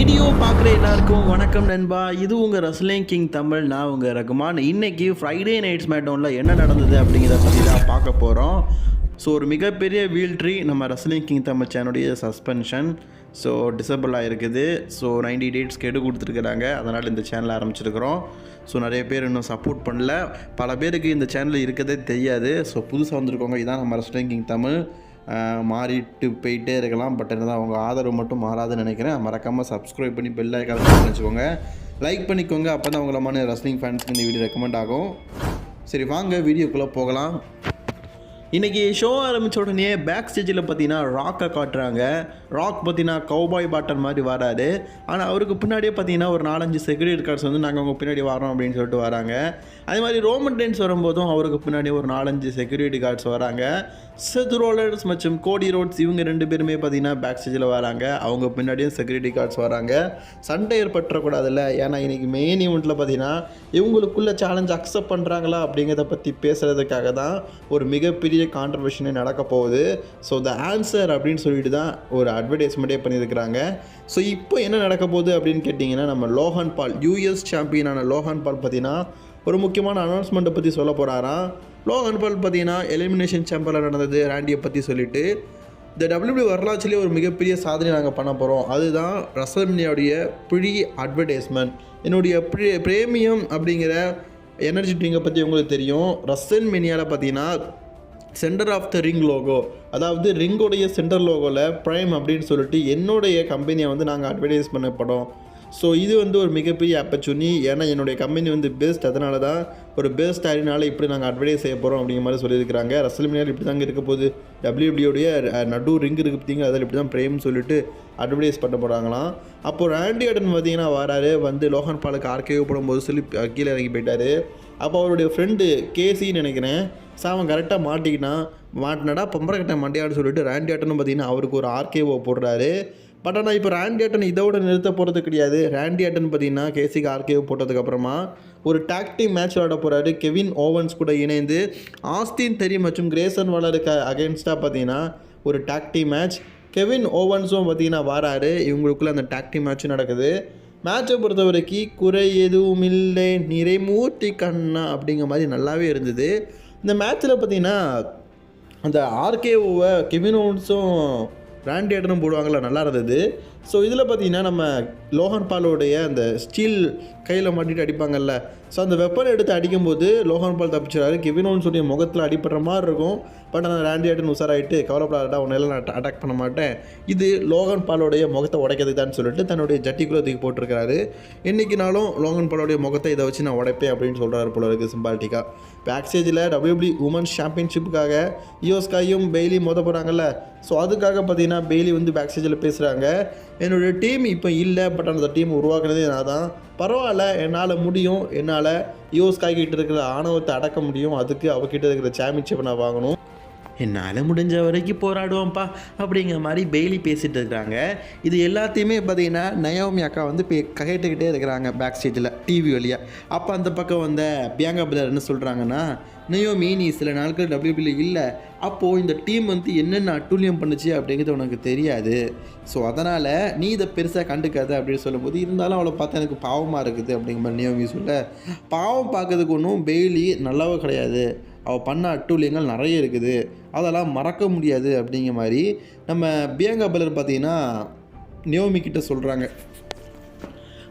Video பார்க்குற எல்லாருக்கும் வணக்கம் நண்பா. இது உங்கள் ரஸ்லிங் கிங் தமிழ் நான் உங்கள் ரகுமான். இன்றைக்கி ஃப்ரைடே நைட்ஸ் மேட்டோனில் என்ன நடந்தது அப்படிங்கிறத பற்றி தான் பார்க்க போகிறோம் ஸோ ஒரு மிகப்பெரிய வீல்ட்ரி நம்ம ரஸ்லிங் கிங் தமிழ் சேனலுடைய சஸ்பென்ஷன் ஸோ டிசபிள் ஆகிருக்குது ஸோ 90 டேட்ஸ் கெடு கொடுத்துருக்குறாங்க. அதனால் இந்த சேனல் ஆரம்பிச்சிருக்கிறோம். ஸோ நிறைய பேர் இன்னும் சப்போர்ட் பண்ணல. பல பேருக்கு இந்த சேனல் இருக்கதே தெரியாது. ஸோ புதுசாக வந்திருக்கவங்க இதான் நம்ம ரஸ்லிங் கிங் தமிழ். மாறிட்டு போயிட்டே இருக்கலாம். பட் என்னதான் அவங்க ஆதரவு மட்டும் மாறாதுன்னு நினைக்கிறேன். மறக்காமல் சப்ஸ்கிரைப் பண்ணி பெல் ஐக்கான நினச்சிக்கோங்க லைக் பண்ணிக்கோங்க. அப்போ தான் உங்களமான ரஸ்லிங் ஃபேன்ஸ்க்கு இந்த வீடியோ ரெக்கமெண்ட் ஆகும். சரி வாங்க வீடியோக்குள்ளே போகலாம். இன்றைக்கி ஷோ ஆரம்பித்த உடனே பேக் ஸ்டேஜில் பார்த்தீங்கன்னா ராக்கை காட்டுறாங்க. ராக் பார்த்தீங்கன்னா கௌபாய் பாட்டன் மாதிரி வராரு ஆனால் அவருக்கு பின்னாடியே பார்த்தீங்கன்னா ஒரு நாலஞ்சு செக்யூரிட்டி கார்ட்ஸ் வந்து நாங்கள் அவங்க பின்னாடி வரோம் அப்படின்னு சொல்லிட்டு வராங்க. அதே மாதிரி ரோமன் டென்ஸ் வரும்போதும் அவருக்கு பின்னாடி ஒரு நாலஞ்சு செக்யூரிட்டி கார்ட்ஸ் வராங்க. செத் ரோலர்ஸ் மற்றும் கோடி ரோட்ஸ் இவங்க ரெண்டு பேருமே பார்த்தீங்கன்னா பேக் ஸ்டேஜில் வராங்க. அவங்க பின்னாடியும் செக்யூரிட்டி கார்ட்ஸ் வராங்க. சண்டை ஏற்பட்டுறக்கூடாதுல்ல. ஏன்னா இன்றைக்கி மெயின் ஈவெண்ட்டில் பார்த்தீங்கன்னா இவங்களுக்குள்ள சேலஞ்ச் அக்செப்ட் பண்ணுறாங்களா அப்படிங்கிறத பற்றி பேசுகிறதுக்காக தான் ஒரு மிகப்பெரிய கான்ட்ரவர்ஷனே நடக்க போகுது. ஸோ த ஆன்சர் அப்படின்னு சொல்லிட்டு தான் ஒரு அட்வர்டைஸ்மெண்ட்டே பண்ணியிருக்கிறாங்க. ஸோ இப்போ என்ன நடக்க போகுது அப்படின்னு கேட்டிங்கன்னா நம்ம லோஹன் பால் யூஎஸ் சாம்பியனான லோஹன் பால் பார்த்தீங்கன்னா ஒரு முக்கியமான அனௌன்ஸ்மெண்ட்டை பற்றி சொல்ல போகிறாராம் லோகன் பால் பார்த்தீங்கன்னா எலிமினேஷன் சேம்பரில் நடந்தது ராண்டியை பற்றி சொல்லிட்டு. இந்த டபிள்யூபி வரலாற்றுலேயே ஒரு மிகப்பெரிய சாதனை நாங்கள் பண்ண போகிறோம் அதுதான் ரசமினியாவுடைய ப்ரீ அட்வர்டைஸ்மெண்ட் என்னுடைய ப்ரீ பிரேமியம் அப்படிங்கிற எனர்ஜி ட்ரிங்கை பற்றி உங்களுக்கு தெரியும். ரசல் மினியாவில் பார்த்தீங்கன்னா center of the ring logo அதாவது ரிங்கோடைய சென்டர் லோகோவில் ப்ரைம் அப்படின்னு சொல்லிட்டு என்னுடைய கம்பெனியை வந்து நாங்கள் அட்வர்டைஸ் பண்ண படம் ஸோ இது வந்து ஒரு மிகப்பெரிய ஆப்பர்ச்சுனி ஏன்னா என்னுடைய கம்பெனி வந்து பெஸ்ட் அதனால தான் ஒரு பெஸ்ட் ஆடினால இப்படி நாங்கள் அட்வர்டைஸ் செய்ய போகிறோம் அப்படிங்கிற மாதிரி சொல்லியிருக்கிறாங்க. ரசல்மினியால் இப்படி தாங்க இருக்க போது டபிள்யூபிடியோடைய நடு ரிங் இருக்குது பார்த்தீங்க அதில் இப்படி தான் பிரேம்னு சொல்லிட்டு அட்வர்டைஸ் பண்ண போகிறாங்களாம் அப்போ ஆண்டி அடன் பார்த்தீங்கன்னா வராரு. வந்து லோகன் பாலுக்கு ஆர்கேவ் போடும்போது சொல்லி கீழே இறங்கி போயிட்டார். அப்போ அவருடைய ஃப்ரெண்டு கேசின்னு நினைக்கிறேன். ஸோ அவன் கரெக்டாக மாட்டிக்கினான் மாட்டினடா பொம்பரக்கட்டை மாட்டியான்னு சொல்லிட்டு ரேண்டி ஆட்டனும் பார்த்தீங்கன்னா அவருக்கு ஒரு ஆர்கேஓ போடுறாரு. பட் ஆனால் இப்போ ரேண்டி ஆட்டன் இதோட நிறுத்த போகிறது கிடையாது. ரேண்டி ஆட்டன் பார்த்தீங்கன்னா கேசிக்கு ஆர்கேவ் போட்டதுக்கப்புறமா ஒரு டாக் மேட்ச் விளாட போகிறாரு கெவின் ஓவன்ஸ் கூட இணைந்து ஆஸ்தின் தெரி மற்றும் கிரேசன் வாலருக்கு அகேன்ஸ்டாக பார்த்தீங்கன்னா ஒரு டாக் மேட்ச் கெவின் ஓவன்ஸும் பார்த்தீங்கன்னா வராரு. இவங்களுக்குள்ளே அந்த டாக் மேட்ச் நடக்குது. மேட்சை பொறுத்த வரைக்கும் குறை எதுவும் இல்லை. நிறைமூர்த்தி கண்ணா அப்படிங்கிற மாதிரி நல்லாவே இருந்தது. இந்த மேட்ச்சில் பார்த்தீங்கன்னா அந்த ஆர்கேஓவை கெவின் ஓவன்ஸும் ராண்டி ஆட்டனும் போடுவாங்கள்ல நல்லா இருந்தது ஸோ இதில் பார்த்தீங்கன்னா நம்ம லோகன் பாலோடைய அந்த ஸ்டீல் கையில் மாட்டிட்டு அடிப்பாங்கல்ல. ஸோ அந்த வெப்பனை எடுத்து அடிக்கும்போது லோகன் பால் தப்பிச்சிடாரு கெவின் சொல்லி முகத்தில் அடிப்படுற மாதிரி இருக்கும். பட் ஆனால் ராண்டி ஆட்டன் உசாராயிட்டு கவலைப்படாதடா உன்னெல்லாம் நான் அட்டாக் பண்ண மாட்டேன். இது லோகன் பாலோடைய முகத்தை உடைக்கிறதுக்கு தான் சொல்லிட்டு தன்னுடைய ஜட்டிக்குள்ளே தூக்கி போட்டிருக்காரு இன்னைக்கு லோகன் பாலோடைய முகத்தை இதை வச்சு நான் உடைப்பேன் அப்படின்னு சொல்கிறாரு போல இருக்குது சிம்பாலிட்டிக்காக பேக்ஸேஜில் ஸ்டேஜில் உமன்ஸ் சாம்பியன்ஷிப்புக்காக யோஸ்காயும் பெய்லி மோத போகிறாங்கல்ல ஸோ அதுக்காக பார்த்தீங்கன்னா பெய்லி வந்து பேக்ஸ்டேஜில் பேசுகிறாங்க என்னுடைய டீம் இப்போ இல்லை பட் அந்த டீம் உருவாக்குனதே நான் தான். பரவாயில்ல என்னால் முடியும். என்னால் யோஸ்காய்கிட்ட இருக்கிற ஆணவத்தை அடக்க முடியும். அதுக்கு அவகிட்ட இருக்கிற சாம்பியன்ஷிப்பை நான் வாங்கணும். என்னால் முடிஞ்ச வரைக்கும் போராடுவோம்ப்பா அப்படிங்கிற மாதிரி பெய்லி பேசிகிட்டு இருக்கிறாங்க. இது எல்லாத்தையுமே பார்த்தீங்கன்னா நயோமி அக்கா வந்து பே கேட்டுக்கிட்டே இருக்கிறாங்க பேக் ஸ்டேஜில் டிவி வழியாக அப்போ அந்த பக்கம் வந்த பியாங்கா பிரதர் என்ன சொல்கிறாங்கன்னா நயோமி நீ சில நாட்கள் டபிள்யூபியில் இல்லை. அப்போது இந்த டீம் வந்து என்னென்ன அட்டூழியம் பண்ணுச்சு? அப்படிங்கிறது உனக்கு தெரியாது. ஸோ அதனால் நீ இதை பெருசாக கண்டுக்காத அப்படின்னு சொல்லும்போது இருந்தாலும் அவளை பார்த்தா எனக்கு பாவமாக இருக்குது. அப்படிங்கிற மாதிரி நியோமி சொல்ல பாவம் பார்க்கறதுக்கு ஒன்றும் பெய்லி நல்லாவே கிடையாது. அவள் பண்ண அட்டூழியங்கள் நிறைய இருக்குது. அதெல்லாம் மறக்க முடியாது அப்படிங்கிற மாதிரி நம்ம பியங்கா பலர் பார்த்தீங்கன்னா நியோமி கிட்ட சொல்கிறாங்க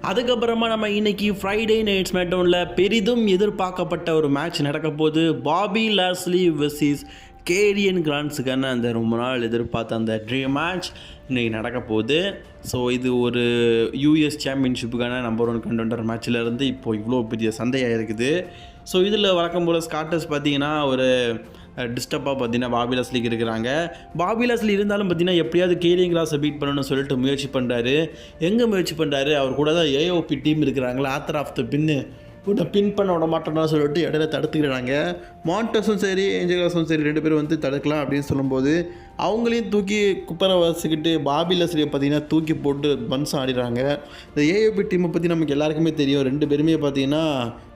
அதுக்கப்புறமா நம்ம இன்னைக்கு ஃப்ரைடே நைட்ஸ் மேட்டோனில் பெரிதும் எதிர்பார்க்கப்பட்ட ஒரு மேட்ச் நடக்க போது பாபி லாஸ்லி வெர்சிஸ் கேரியன் கிராண்ட்ஸுக்கான அந்த ரொம்ப நாள் எதிர்பார்த்த அந்த ட்ரீம் மேட்ச் இன்றைக்கி நடக்க போகுது. ஸோ இது ஒரு யூஎஸ் சாம்பியன்ஷிப்புக்கான நம்பர் ஒன் கண்டெண்டர் மேட்ச்சில் இருந்து இப்போ இவ்வளோ பெரிய சந்தையாக இருக்குது. ஸோ இதில் வழக்கம் போல் ஸ்காட்டர்ஸ் பார்த்தீங்கன்னா ஒரு டிஸ்டர்பாக பார்த்தீங்கன்னா பாபி இருக்கிறாங்க. பாபிலாஸ்லி இருந்தாலும் பார்த்தீங்கன்னா எப்படியாவது கேரிங் கிளாஸை பீட் பண்ணணும்னு சொல்லிட்டு முயற்சி பண்ணுறாரு எங்கே முயற்சி பண்ணுறாரு அவர் கூட தான் ஏஓபி டீம் இருக்கிறாங்களா ஆத்தர் ஆஃப் த பின்னு உன்னை பின் பண்ண விட மாட்டோம்னு சொல்லிட்டு இடையில தடுத்துக்கிறாங்க. மாண்டஸும் சரி ஏஞ்சலாஸும் சரி ரெண்டு பேரும் வந்து தடுக்கலாம் அப்படின்னு சொல்லும்போது அவங்களையும் தூக்கி குப்பரை வசிக்கிட்டு பாபி லஸ்லியை பார்த்தீங்கன்னா தூக்கி போட்டு பன்ஸ் ஆடிடுறாங்க. இந்த ஏஏபி டீமை பற்றி நமக்கு எல்லாருக்குமே தெரியும். ரெண்டு பேருமே பார்த்தீங்கன்னா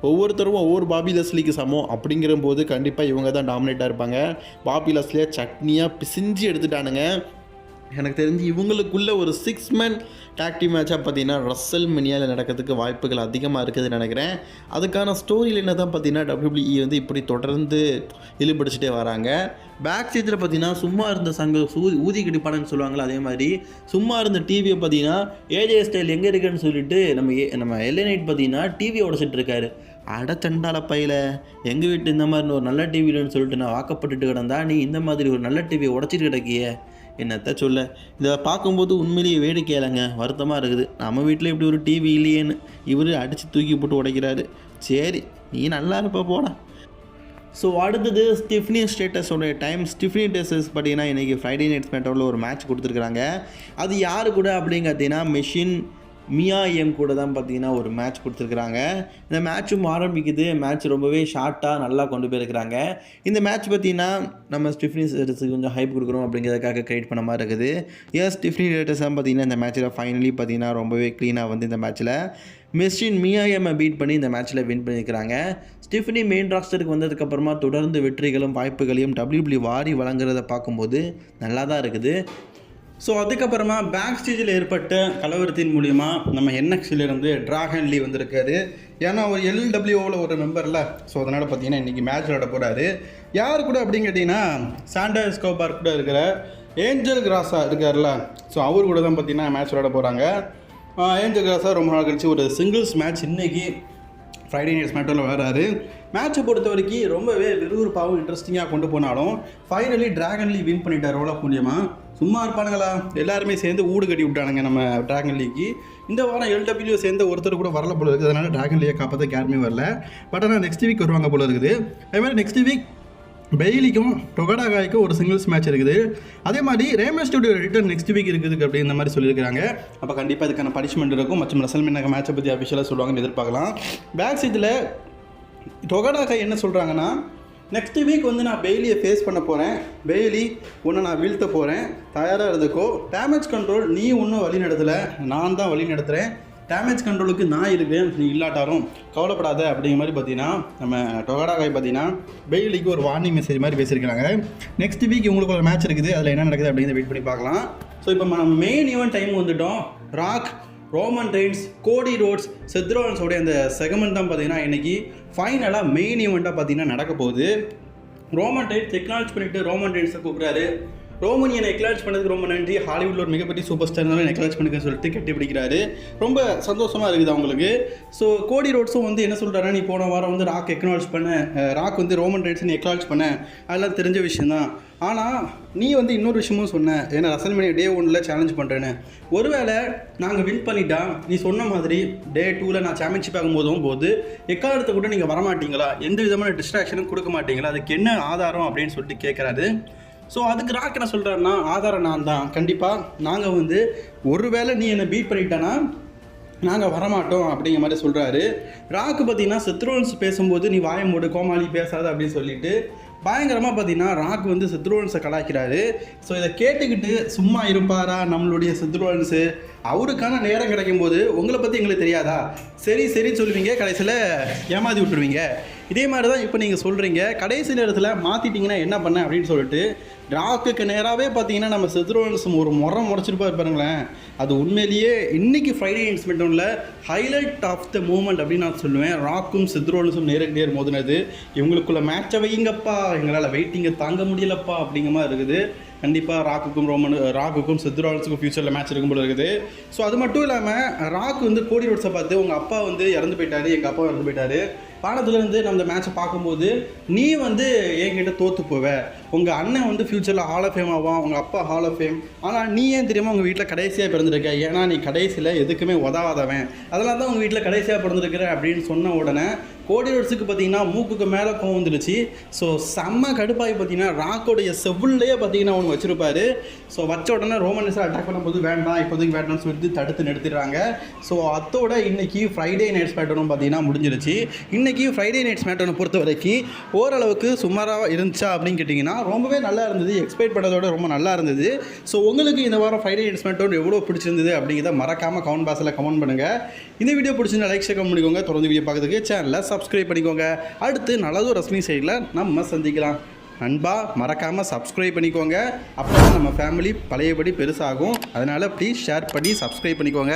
ஒவ்வொருத்தரும் ஒவ்வொரு பாபி லஸ்லிக்கு சமம் அப்படிங்கிற போது கண்டிப்பாக இவங்க தான் டாமினேட்டாக இருப்பாங்க. பாபி லஸ்லியாக சட்னியாக பிசிஞ்சு எடுத்துட்டானுங்க. எனக்கு தெரிஞ்சு இவங்களுக்குள்ள ஒரு சிக்ஸ் மேன் டாக்டி மேட்சாக பார்த்தீங்கன்னா ரஸ்ஸல் மினியாவில் நடக்கிறதுக்கு வாய்ப்புகள் அதிகமாக இருக்குதுன்னு நினைக்கிறேன். அதுக்கான ஸ்டோரியில் என்ன தான் பார்த்தீங்கன்னா டபிள்யூபிஇ வந்து இப்படி தொடர்ந்து இழுபடிச்சிட்டே வராங்க. பேக் ஸ்டேஜில் பார்த்தீங்கன்னா சும்மா இருந்த சங்க ஊதி ஊதி கிடிப்பானன்னு அதே மாதிரி சும்மா இருந்த டிவியை பார்த்தீங்கன்னா ஏஜே ஸ்டைல் எங்கே இருக்குன்னு சொல்லிட்டு நம்ம ஏ நம்ம எல்ஏ நைட் பார்த்தீங்கன்னா டிவியை உடச்சிட்டு இருக்காரு. அட தண்டால பையில எங்கள் வீட்டு இந்த மாதிரி ஒரு நல்ல டிவிலன்னு சொல்லிட்டு நான் வாக்கப்பட்டுட்டு கிடந்தா நீ இந்த மாதிரி ஒரு நல்ல டிவியை உடச்சிட்டு கிடக்கியே. என்னத்த சொல்ல? இதை பார்க்கும்போது உண்மையிலேயே வேடிக்கையிலங்க வருத்தமாக இருக்குது. நம்ம வீட்டில் இப்படி ஒரு டிவி இல்லையேன்னு இவர் அடித்து தூக்கி போட்டு உடைக்கிறாரு. சரி நீ நல்லா இருப்ப போடா. ஸோ அடுத்தது ஸ்டிஃப்னி ஸ்டேட்டஸோட டைம் ஸ்டிஃப்னி டேசஸ் பார்த்தீங்கன்னா இன்றைக்கி ஃப்ரைடே நைட் ஸ்மேட்டோவில் ஒரு மேட்ச் கொடுத்துருக்குறாங்க. அது யார் கூட அப்படின்னு பார்த்தீங்கன்னா மெஷின் மியா எம் கூட தான் பார்த்தீங்கன்னா ஒரு மேட்ச் கொடுத்துருக்குறாங்க. இந்த மேட்சும் ஆரம்பிக்குது. மேட்ச் ரொம்பவே ஷார்ட்டாக நல்லா கொண்டு போயிருக்கிறாங்க. இந்த மேட்ச் பார்த்தீங்கன்னா நம்ம ஸ்டிஃப்னி ஸ்டேட்டஸுக்கு கொஞ்சம் ஹைப் கொடுக்குறோம் அப்படிங்கிறதுக்காக கிரியேட் பண்ண மாதிரி இருக்குது. ஏன் ஸ்டிஃப்னி ஸ்டேட்டஸாக பார்த்தீங்கன்னா இந்த மேட்ச்சில் ஃபைனலி பார்த்தீங்கன்னா ரொம்பவே க்ளீனாக வந்து இந்த மேட்ச்சில் மெஸ்டின் மியாயம்மை பீட் பண்ணி இந்த மேட்ச்சில் வின் பண்ணியிருக்கிறாங்க. ஸ்டிஃபனி மெயின் ராஸ்டருக்கு வந்ததுக்கப்புறமா தொடர்ந்து வெற்றிகளும் வாய்ப்புகளையும் டபிள்யூபிள்யூ வாரி வழங்குறத பார்க்கும்போது நல்லா தான் இருக்குது. ஸோ அதுக்கப்புறமா பேக் ஸ்டேஜில் ஏற்பட்ட கலவரத்தின் மூலிமா நம்ம என்எக்ஸிலிருந்து டிராகன் லீ வந்திருக்காரு. ஏன்னா ஒரு எல்டபிள்யூவில் ஒரு மெம்பரில் ஸோ அதனால் பார்த்தீங்கன்னா இன்றைக்கி மேட்ச் விளாட போகிறாரு யார் கூட அப்படின்னு கேட்டிங்கன்னா சாண்டர் ஸ்கோபார் கூட இருக்கிற ஏஞ்சல் கிராஸா இருக்கார்ல ஸோ அவர் கூட தான் பார்த்தீங்கன்னா மேட்ச் விளாட போகிறாங்க ஏஞ்சல் கிராஸா ரொம்ப நாள் கழிச்சு ஒரு சிங்கிள்ஸ் மேட்ச் இன்னைக்கு ஃப்ரைடே நைட் ஸ்மேட்டோவில் வராரு மேட்சை பொறுத்த வரைக்கும் ரொம்பவே விறுவிறுப்பாகவும் இன்ட்ரெஸ்டிங்காக கொண்டு போனாலும் ஃபைனலி டிராகன் லீக் வின் பண்ணிட்டார் ரோலா மூலியமாக சும்மா இருப்பானுங்களா? எல்லாருமே சேர்ந்து ஊடு கட்டி விட்டானுங்க நம்ம ட்ராகன் லீக்கு இந்த வாரம் எல்டபிள்யூ சேர்ந்த ஒருத்தர் கூட வரல போல இருக்குது. அதனால் ட்ராகன் லீக்கை காப்பாற்ற யாருமே வரல. பட் ஆனால் நெக்ஸ்ட் வீக் வருவாங்க போல இருக்குது. அதே மாதிரி நெக்ஸ்ட் வீக் பெய்லிக்கும் டொகடாகாய்க்கும் ஒரு சிங்கிள்ஸ் மேட்ச் இருக்குது. அதே மாதிரி Roman studio return next week இருக்குது அப்படின்ற மாதிரி சொல்லியிருக்காங்க அப்போ கண்டிப்பாக இதுக்கான பனிஷ்மெண்ட் இருக்கும் மற்றும் ரசல்மேனாக மேட்சை பற்றி அஃபிஷியலாக சொல்லுவாங்கன்னு எதிர்பார்க்கலாம். பேக் சீட்டில் டொகடாகாய் என்ன சொல்கிறாங்கன்னா நெக்ஸ்ட் வீக் வந்து நான் பெய்லியை ஃபேஸ் பண்ண போகிறேன் பெய்லி உன்னை நான் வீழ்த்த போகிறேன் தயாராக இருந்துக்கோ. டேமேஜ் கண்ட்ரோல் நீ ஒன்றும் வழி நடத்தலை. நான் தான் வழி நடத்துகிறேன் டேமேஜ் கண்ட்ரோலுக்கு நான் இருக்கேன் நீ இல்லாட்டாலும் கவலைப்படாத. அப்படிங்கிற மாதிரி பார்த்தீங்கன்னா நம்ம டொகடாகாய் பார்த்தீங்கன்னா பெய்லிக்கு ஒரு வார்னிங் மெசேஜ் மாதிரி பேசியிருக்காங்க நெக்ஸ்ட் வீக் உங்களுக்கு ஒரு மேட்ச் இருக்குது. அதில் என்ன நடக்குது அப்படிங்கிறத வெயிட் பண்ணி பார்க்கலாம். ஸோ இப்போ நம்ம மெயின் ஈவெண்ட் டைம் வந்துட்டோம். Rock Roman Reigns Cody Rhodes செத்ரோன்ஸோடைய அந்த செகமெண்ட் தான் பார்த்தீங்கன்னா இன்றைக்கி ஃபைனலாக மெயின் ஈவெண்ட்டாக பார்த்தீங்கன்னா நடக்க போகுது. ரோமன் ரெயின்ஸ் டெக்னாலஜி பண்ணிவிட்டு ரோமன் ரெயின்ஸை கூப்பிட்றாரு. ரோமன் என்னை பண்ணதுக்கு ரொம்ப நன்றி. ஹாலிவுட்டில் ஒரு மிகப்பெரிய சூப்பர் ஸ்டார்னால எக்னாலஜ் பண்ணுங்கன்னு சொல்லிட்டு கட்டி பிடிக்கிறாரு. ரொம்ப சந்தோஷமாக இருக்குது அவங்களுக்கு. ஸோ கோடி ரோட்ஸும் வந்து என்ன சொல்கிறாருன்னா நீ போன வாரம் வந்து ராக் எக்னாலஜ் பண்ண ராக் வந்து ரோமன் ரெயின்ஸ் நீ எக்னாலஜ் பண்ண. அதெல்லாம் தெரிஞ்ச விஷயம்தான் ஆனால் நீ வந்து இன்னொரு விஷயமும் சொன்ன. ஏன்னா ரசல்மேனியா டே ஒன்ல சேலஞ்ச் பண்ணுறேன்னு ஒருவேளை நாங்கள் வின் பண்ணிட்டா நீ சொன்ன மாதிரி டே டூவில் நான் சாம்பியன்ஷிப் ஆகும்போதும் போது எக்காலத்தை கூட நீங்கள் வரமாட்டீங்களா? எந்த விதமான டிஸ்ட்ராக்ஷனும் கொடுக்க மாட்டீங்களா? அதுக்கு என்ன ஆதாரம் அப்படின்னு சொல்லிட்டு கேட்குறாரு ஸோ அதுக்கு ராக் என்ன சொல்கிறாருன்னா ஆதாரம் நான் தான். கண்டிப்பாக நாங்கள் வந்து ஒருவேளை நீ என்னை பீட் பண்ணிட்டேன்னா நாங்கள் வரமாட்டோம் அப்படிங்கிற மாதிரி சொல்கிறாரு ராக்கு பார்த்தீங்கன்னா சித்ரோன்ஸ் பேசும்போது நீ வாய மூடு கோமாளி பேசாத அப்படின்னு சொல்லிட்டு பயங்கரமாக பார்த்தீங்கன்னா ராக் வந்து செத்ரோன்ஸை கலாய்க்கிறாரு. ஸோ இதை கேட்டுக்கிட்டு சும்மா இருப்பாரா நம்மளுடைய செத்ரோன்ஸு அவருக்கான நேரம் கிடைக்கும் போது உங்களை பற்றி எங்களுக்கு தெரியாதா? சரி சரின்னு சொல்லுவீங்க கடைசியில் ஏமாதி விட்டுருவீங்க. இதே மாதிரி தான் இப்போ நீங்கள் சொல்கிறீங்க கடைசி நேரத்தில் மாற்றிட்டீங்கன்னா என்ன பண்ண அப்படின்னு சொல்லிட்டு ராக்குக்கு நேராகவே பார்த்தீங்கன்னா நம்ம செத்ரோன்ஸ் ஒரு முறை முறைச்சிருப்பார் பாருங்களேன். அது உண்மையிலேயே இன்னைக்கு ஃப்ரைடே இன்ஸ்மெண்டோனில் ஹைலைட் ஆஃப் த மூமெண்ட் அப்படின்னு நான் சொல்லுவேன். ராக்கும் செத்ரோன்ஸும் நேருக்கு நேர் மோதினது. இவங்களுக்குள்ள மேட்சை வைங்கப்பா. எங்களால் வெயிட்டிங்கை தாங்க முடியலப்பா அப்படிங்கிற மாதிரி இருக்குது. கண்டிப்பாக ராக்குக்கும் ரோமன் ராக்குக்கும் செத்ரோன்ஸுக்கும் ஃபியூச்சரில் மேட்ச் இருக்கும் போல இருக்குது. ஸோ அது மட்டும் இல்லாமல் ராக் வந்து கோடி ரோட்ஸை பார்த்து உங்கள் அப்பா வந்து இறந்து போயிட்டாரு. எங்கள் அப்பா இறந்து போயிட்டாரு. பாடத்துலேருந்து நம்ம இந்த பார்க்கும்போது நீ வந்து என்கிட்ட தோற்று போவ. உங்கள் அண்ணன் வந்து ஃப்யூச்சரில் ஹால் ஆஃப் ஃபேம் ஆவான் உங்கள் அப்பா ஹால் ஆஃப் ஃபேம் ஆனால் நீ ஏன் தெரியாமல் உங்கள் வீட்டில் கடைசியாக பிறந்திருக்க? ஏன்னா நீ கடைசியில் எதுக்குமே உதவாதவன். அதெல்லாம் தான் உங்கள் வீட்டில் கடைசியாக பிறந்திருக்கிற அப்படின்னு சொன்ன உடனே கோடி ரோட்ஸுக்கு பார்த்தீங்கன்னா மூக்குக்கு மேலே கோவம் வந்துருச்சு ஸோ செம்ம கடுப்பாகி பார்த்தீங்கன்னா ராக்கோடைய செவ்வுள்ளையே பார்த்தீங்கன்னா அவங்க வச்சுருப்பாரு. ஸோ வச்ச உடனே ரோமன்ஸை அட்டாக் பண்ணும்போது வேண்டாம் இப்போதைக்கு வேண்டாம்னு சொல்லிட்டு தடுத்து நிறுத்திடுறாங்க. ஸோ அதோட இன்றைக்கி ஃப்ரைடே நைட்ஸ் பேட்டர்னும் பார்த்தீங்கன்னா முடிஞ்சிருச்சு. இன்றைக்கி ஃப்ரைடே நைட்ஸ் மேட்டர்னை பொறுத்த வரைக்கும் ஓரளவுக்கு சுமாராக இருந்துச்சா அப்படின்னு கேட்டிங்கன்னா ரொம்பவே நல்லா இருந்தது. எக்ஸ்பெக்ட் பண்ணதோட ரொம்ப நல்லா இருந்தது. ஸோ உங்களுக்கு இந்த வாரம் ஃப்ரைடே நைட்ஸ் மேட்டர் எவ்வளோ பிடிச்சிருந்தது அப்படிங்கிறத மறக்காமல் கமெண்ட் பாக்ஸில் கமெண்ட் பண்ணுங்கள் இந்த வீடியோ பிடிச்சிருந்தா லைக் ஷேர் பண்ணிக்கோங்க. தொடர்ந்து வீடியோ பார்க்குறதுக்கு சேனலில் சப்ஸ்கிரைப் பண்ணிக்கோங்க. அடுத்து நல்லதும் ரஷ்மி சைடில் நம்ம சந்திக்கலாம். நண்பா மறக்காமல் சப்ஸ்கிரைப் பண்ணிக்கோங்க. அப்போ தான் நம்ம ஃபேமிலி பழையபடி பெருசாகும். அதனால் ப்ளீஸ் ஷேர் பண்ணி சப்ஸ்கிரைப் பண்ணிக்கோங்க.